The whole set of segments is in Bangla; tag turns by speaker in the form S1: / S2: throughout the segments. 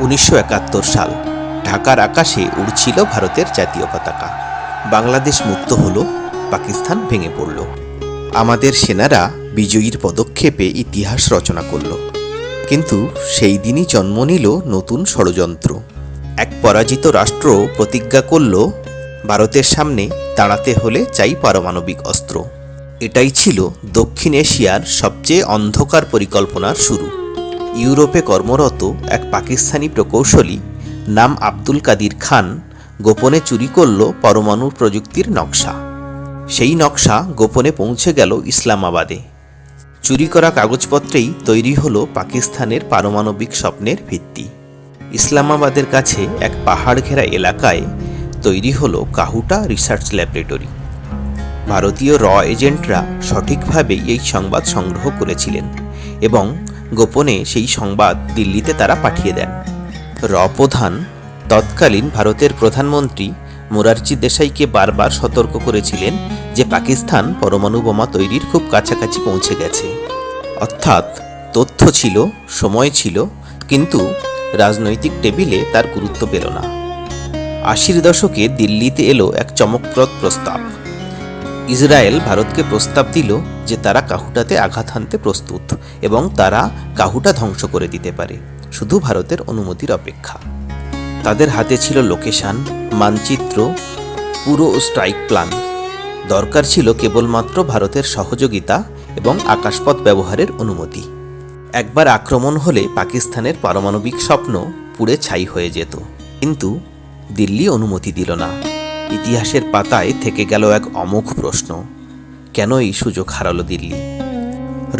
S1: উনিশশো একাত্তর সাল, ঢাকার আকাশে উড়ছিল ভারতের জাতীয় পতাকা। বাংলাদেশ মুক্ত হলো, পাকিস্তান ভেঙে পড়ল। আমাদের সেনারা বিজয়ীর পদক্ষেপে ইতিহাস রচনা করল। কিন্তু সেই দিনই জন্ম নিল নতুন ষড়যন্ত্র। এক পরাজিত রাষ্ট্র প্রতিজ্ঞা করল, ভারতের সামনে দাঁড়াতে হলে চাই পারমাণবিক অস্ত্র। এটাই ছিল দক্ষিণ এশিয়ার সবচেয়ে অন্ধকার পরিকল্পনার শুরু। ইউরোপে কর্মরত এক পাকিস্তানি প্রকৌশলী নাম আব্দুল কাদির খান গোপনে চুরি করল পরমাণু প্রযুক্তির নকশা। সেই নকশা গোপনে পৌঁছে গেল ইসলামাবাদে। চুরি করা কাগজপত্রেই তৈরি হলো পাকিস্তানের পারমাণবিক স্বপ্নের ভিত্তি। ইসলামাবাদের কাছে এক পাহাড় ঘেরা এলাকায় তৈরি হলো কাহুটা রিসার্চ ল্যাবরেটরি। ভারতীয় র এজেন্টরা সঠিকভাবেই এই সংবাদ সংগ্রহ করেছিলেন এবং গোপনে সেই সংবাদ দিল্লিতে তারা পাঠিয়ে দেন। র প্রধান তৎকালীন ভারতের প্রধানমন্ত্রী মোরারজি দেশাইকে বারবার সতর্ক করেছিলেন যে পাকিস্তান পরমাণু বোমা তৈরির খুব কাছাকাছি পৌঁছে গেছে। অর্থাৎ তথ্য ছিল, সময় ছিল, কিন্তু রাজনৈতিক টেবিলে তার গুরুত্ব পেল না। আশির দশকে দিল্লিতে এলো এক চমকপ্রদ প্রস্তাব। ইসরায়েল ভারতকে প্রস্তাব দিল যে তারা কাহুটাতে আঘাত হানতে প্রস্তুত এবং তারা কাহুটা ধ্বংস করে দিতে পারে, শুধু ভারতের অনুমতির অপেক্ষা। তাদের হাতে ছিল লোকেশান, মানচিত্র, পুরো স্ট্রাইক প্ল্যান। দরকার ছিল কেবলমাত্র ভারতের সহযোগিতা এবং আকাশপথ ব্যবহারের অনুমতি। একবার আক্রমণ হলে পাকিস্তানের পারমাণবিক স্বপ্ন পুড়ে ছাই হয়ে যেত। কিন্তু দিল্লি অনুমতি দিল না। ইতিহাসের পাতায় থেকে গেল এক অমোঘ প্রশ্ন, কেন এই সুযোগ হারালো দিল্লি?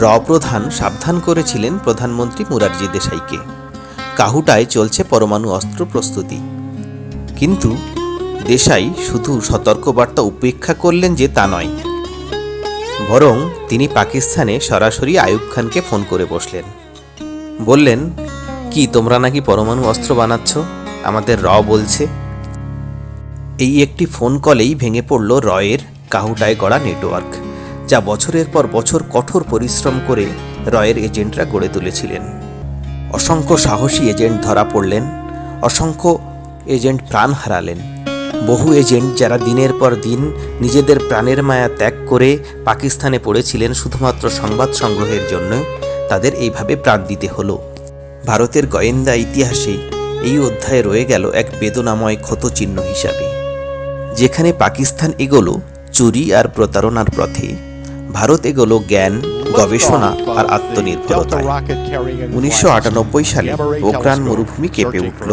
S1: র প্রধান সাবধান করেছিলেন প্রধানমন্ত্রী মুরারজি দেশাইকে। কাহুটায় চলছে পরমাণু অস্ত্র প্রস্তুতি। কিন্তু দেশাই শুধু সতর্কবার্তা উপেক্ষা করলেন যে তা নয়, বরং তিনি পাকিস্তানে সরাসরি আয়ুব খানকে ফোন করে বসলেন। বললেন, কি তোমরা নাকি পরমাণু অস্ত্র বানাচ্ছ? আমাদের র বলছে। এই একটি ফোন কলেই ভেঙে পড়ল রয়ের কাহুটায় গড়া নেটওয়ার্ক যা বছরের পর বছর কঠোর পরিশ্রম করে রয়ের এজেন্টরা গড়ে তুলেছিলেন। অসংখ্য সাহসী এজেন্ট ধরা পড়লেন, অসংখ্য এজেন্ট প্রাণ হারালেন। বহু এজেন্ট যারা দিনের পর দিন নিজেদের প্রাণের মায়া ত্যাগ করে পাকিস্তানে পড়েছিলেন শুধুমাত্র সংবাদ সংগ্রহের জন্য, তাদের এইভাবে প্রাণ দিতে হলো। ভারতের গোয়েন্দা ইতিহাসে এই অধ্যায়ে রয়ে গেল এক বেদনাময় ক্ষতচিহ্ন হিসাবে। যেখানে পাকিস্তান এগোলো চুরি আর প্রতারণার পথে। ভারত এগোলো জ্ঞান, গবেষণা আর আত্মনির্ভরতায়। উনিশশো আটানব্বই সালে পোখরান মরুভূমি কেঁপে উঠল।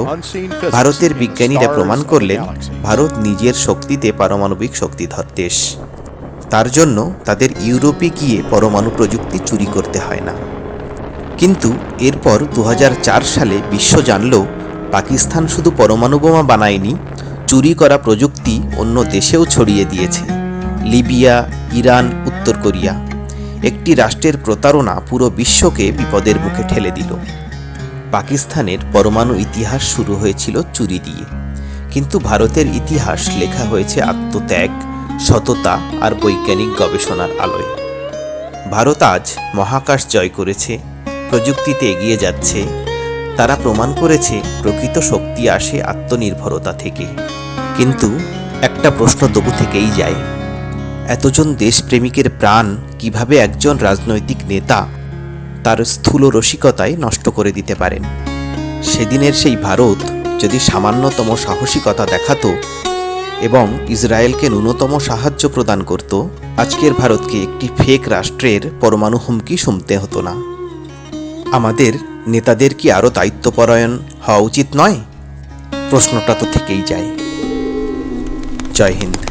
S1: ভারতের বিজ্ঞানীরা প্রমাণ করলেন, ভারত নিজের শক্তিতে পারমাণবিক শক্তিধর দেশ। তার জন্য তাদের ইউরোপে গিয়ে পরমাণু প্রযুক্তি চুরি করতে হয় না। কিন্তু এরপর দু হাজার চার সালে বিশ্ব জানল, পাকিস্তান শুধু পরমাণু বোমা বানায়নি, চুরি করা প্রযুক্তি অন্য দেশেও ছড়িয়ে দিয়েছে। লিবিয়া, ইরান, উত্তর কোরিয়া। একটি রাষ্ট্রের প্রতারণা পুরো বিশ্বকে বিপদের মুখে ঠেলে দিল। পাকিস্তানের পরমাণু ইতিহাস শুরু হয়েছিল চুরি দিয়ে। কিন্তু ভারতের ইতিহাস লেখা হয়েছে আত্মত্যাগ, সততা আর বৈজ্ঞানিক গবেষণার আলোয়। ভারত আজ মহাকাশ জয় করেছে, প্রযুক্তিতে এগিয়ে যাচ্ছে। তারা প্রমাণ করেছে প্রকৃত শক্তি আসে আত্মনির্ভরতা থেকে। কিন্তু একটা প্রশ্ন তবু থেকেই যায়। এতজন দেশপ্রেমিকের প্রাণ কীভাবে একজন রাজনৈতিক নেতা তার স্থূল রসিকতায় নষ্ট করে দিতে পারেন? সেদিনের সেই ভারত যদি সামান্যতম সাহসিকতা দেখাতো এবং ইসরায়েলকে ন্যূনতম সাহায্য প্রদান করত, আজকের ভারতকে একটি ফেক রাষ্ট্রের পরমাণু হুমকি শুনতে হতো না। আমাদের নেতাদের কি আরও দায়িত্বপরায়ণ হওয়া উচিত নয়? প্রশ্নটা তো থেকেই যায়। জয় হিন্দ।